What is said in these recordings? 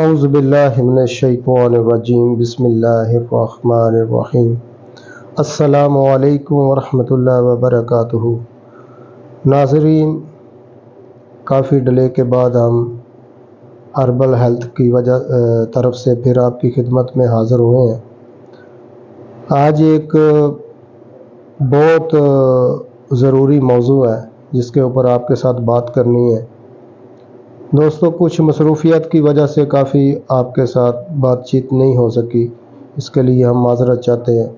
اعوذ باللہ من الشیطان الرجیم، بسم اللہ الرحمن الرحیم۔ السلام علیکم ورحمۃ اللہ وبرکاتہ۔ ناظرین، کافی ڈلے کے بعد ہم اربل ہیلتھ کی وجہ طرف سے پھر آپ کی خدمت میں حاضر ہوئے ہیں۔ آج ایک بہت ضروری موضوع ہے جس کے اوپر آپ کے ساتھ بات کرنی ہے۔ دوستوں کچھ مصروفیت کی وجہ سے کافی آپ کے ساتھ بات چیت نہیں ہو سکی۔ اس کے لیے ہم معذرت چاہتے ہیں۔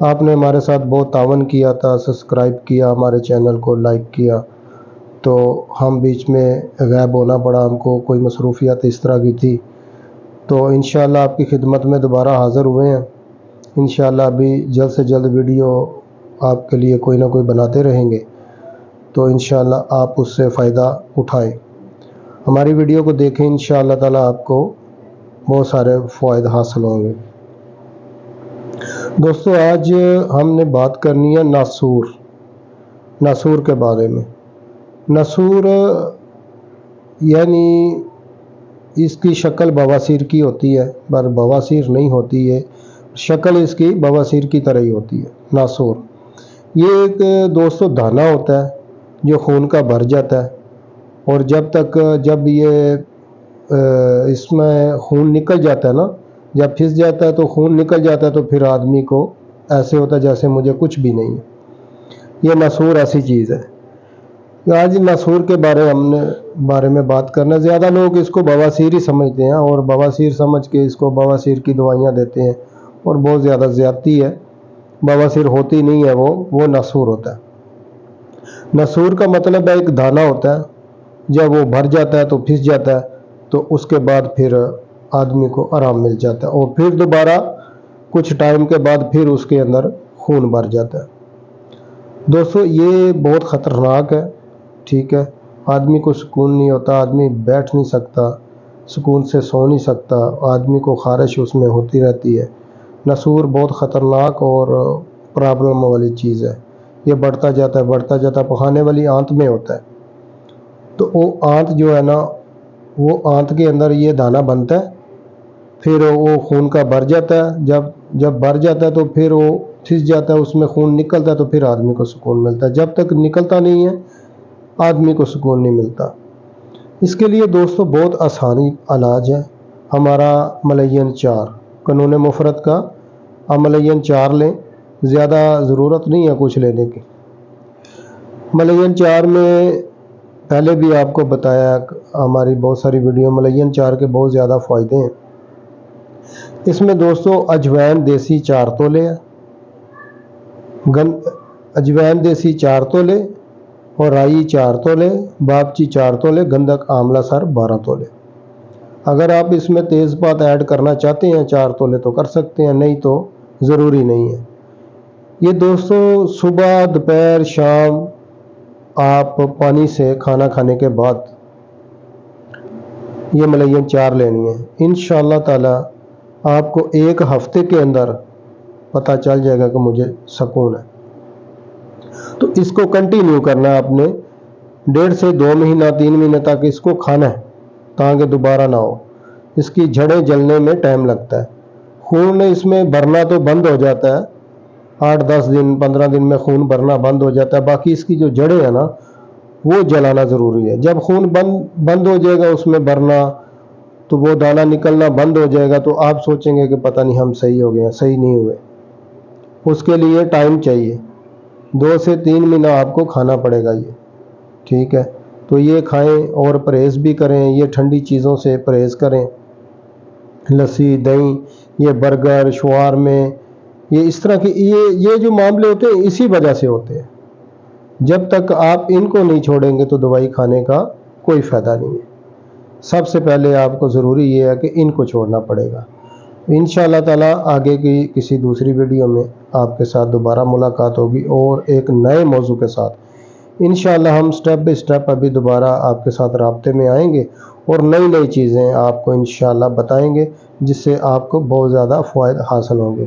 آپ نے ہمارے ساتھ بہت تعاون کیا تھا، سبسکرائب کیا، ہمارے چینل کو لائک کیا۔ تو ہم بیچ میں غائب ہونا پڑا، ہم کو کوئی مصروفیت اس طرح کی تھی۔ تو انشاءاللہ آپ کی خدمت میں دوبارہ حاضر ہوئے ہیں۔ انشاءاللہ ابھی جلد سے جلد ویڈیو آپ کے لیے کوئی نہ کوئی بناتے رہیں گے۔ تو انشاءاللہ آپ اس سے فائدہ اٹھائیں۔ ہماری ویڈیو کو دیکھیں ان شاء اللہ تعالیٰ آپ کو بہت سارے فوائد حاصل ہوں گے۔ دوستو، آج ہم نے بات کرنی ہے ناسور ناسور کے بارے میں۔ ناسور یعنی اس کی شکل بواسیر کی ہوتی ہے، پر بواسیر نہیں ہوتی ہے شکل اس کی بواسیر کی طرح ہی ہوتی ہے، ناسور۔ یہ ایک دوستو دھانا ہوتا ہے جو خون کا بھر جاتا ہے۔ اور جب تک، جب یہ اس میں خون نکل جاتا ہے نا، جب پھس جاتا ہے تو خون نکل جاتا ہے تو پھر آدمی کو ایسے ہوتا ہے جیسے مجھے کچھ بھی نہیں ہے۔ یہ نسور ایسی چیز ہے۔ آج نسور کے بارے ہم نے، بارے میں بات کرنا، زیادہ لوگ اس کو بواسیر ہی سمجھتے ہیں اور بواسیر سمجھ کے اس کو بواسیر کی دوائیاں دیتے ہیں اور بہت زیادہ زیادتی ہے۔ بواسیر ہوتی نہیں ہے وہ وہ نسور ہوتا ہے۔ نسور کا مطلب ہے ایک دھانا ہوتا ہے۔ جب وہ بھر جاتا ہے تو پھس جاتا ہے، تو اس کے بعد پھر آدمی کو آرام مل جاتا ہے اور پھر دوبارہ کچھ ٹائم کے بعد پھر اس کے اندر خون بھر جاتا ہے۔ دوستو، یہ بہت خطرناک ہے، ٹھیک ہے؟ آدمی کو سکون نہیں ہوتا، آدمی بیٹھ نہیں سکتا، سکون سے سو نہیں سکتا، آدمی کو خارش اس میں ہوتی رہتی ہے۔ نسور بہت خطرناک اور پرابلم والی چیز ہے۔ یہ بڑھتا جاتا ہے، بڑھتا جاتا ہے، پخانے والی آنت میں ہوتا ہے۔ تو وہ آنت جو ہے نا، وہ آنت کے اندر یہ دانہ بنتا ہے، پھر وہ خون کا بھر جاتا ہے۔ جب جب بھر جاتا ہے تو پھر وہ پھس جاتا ہے، اس میں خون نکلتا ہے تو پھر آدمی کو سکون ملتا ہے۔ جب تک نکلتا نہیں ہے، آدمی کو سکون نہیں ملتا۔ اس کے لیے دوستو، بہت آسانی علاج ہے۔ ہمارا ملین چار، قانون مفرت کا ہم ملین چار لیں۔ زیادہ ضرورت نہیں ہے کچھ لینے کی۔ ملین چار میں پہلے بھی آپ کو بتایا ہماری بہت ساری ویڈیو، ملین چار کے بہت زیادہ فائدے ہیں۔ اس میں دوستو، اجوین دیسی چار تولے، گن، اجوین دیسی چار تولے اور رائی چار تولے، باپچی چار تولے، گندک آملہ سر بارہ تولے۔ اگر آپ اس میں تیز پات ایڈ کرنا چاہتے ہیں، چار تولے تو کر سکتے ہیں، نہیں تو ضروری نہیں ہے۔ یہ دوستو، صبح، دوپہر، شام آپ پانی سے کھانا کھانے کے بعد یہ ملین چار لینی ہے انشاءاللہ تعالی آپ کو ایک ہفتے کے اندر پتہ چل جائے گا کہ مجھے سکون ہے۔ تو اس کو کنٹینیو کرنا ہے۔ آپ نے ڈیڑھ سے دو مہینہ، تین مہینے تک اس کو کھانا ہے تاکہ دوبارہ نہ ہو۔ اس کی جھڑیں جلنے میں ٹائم لگتا ہے۔ خون اس میں بھرنا تو بند ہو جاتا ہے۔ آٹھ دس دن، پندرہ دن میں خون بھرنا بند ہو جاتا ہے۔ باقی اس کی جو جڑیں ہیں نا، وہ جلانا ضروری ہے۔ جب خون بند بند ہو جائے گا، اس میں بھرنا، تو وہ دانہ نکلنا بند ہو جائے گا، تو آپ سوچیں گے کہ پتہ نہیں ہم صحیح ہو گئے ہیں، صحیح نہیں ہوئے۔ اس کے لیے ٹائم چاہیے۔ دو سے تین مہینہ آپ کو کھانا پڑے گا یہ۔ ٹھیک ہے؟ تو یہ کھائیں اور پرہیز بھی کریں، یہ ٹھنڈی چیزوں سے پرہیز کریں۔ لسی، دہی، یہ برگر شوار میں یہ اس طرح کے یہ یہ جو معاملے ہوتے ہیں اسی وجہ سے ہوتے ہیں۔ جب تک آپ ان کو نہیں چھوڑیں گے تو دوائی کھانے کا کوئی فائدہ نہیں ہے۔ سب سے پہلے آپ کو ضروری یہ ہے کہ ان کو چھوڑنا پڑے گا۔ ان شاء اللہ تعالیٰ آگے کی کسی دوسری ویڈیو میں آپ کے ساتھ دوبارہ ملاقات ہوگی اور ایک نئے موضوع کے ساتھ۔ انشاءاللہ ہم سٹیپ بائی سٹیپ ابھی دوبارہ آپ کے ساتھ رابطے میں آئیں گے اور نئی نئی چیزیں آپ کو انشاءاللہ بتائیں گے، جس سے آپ کو بہت زیادہ فوائد حاصل ہوں گے۔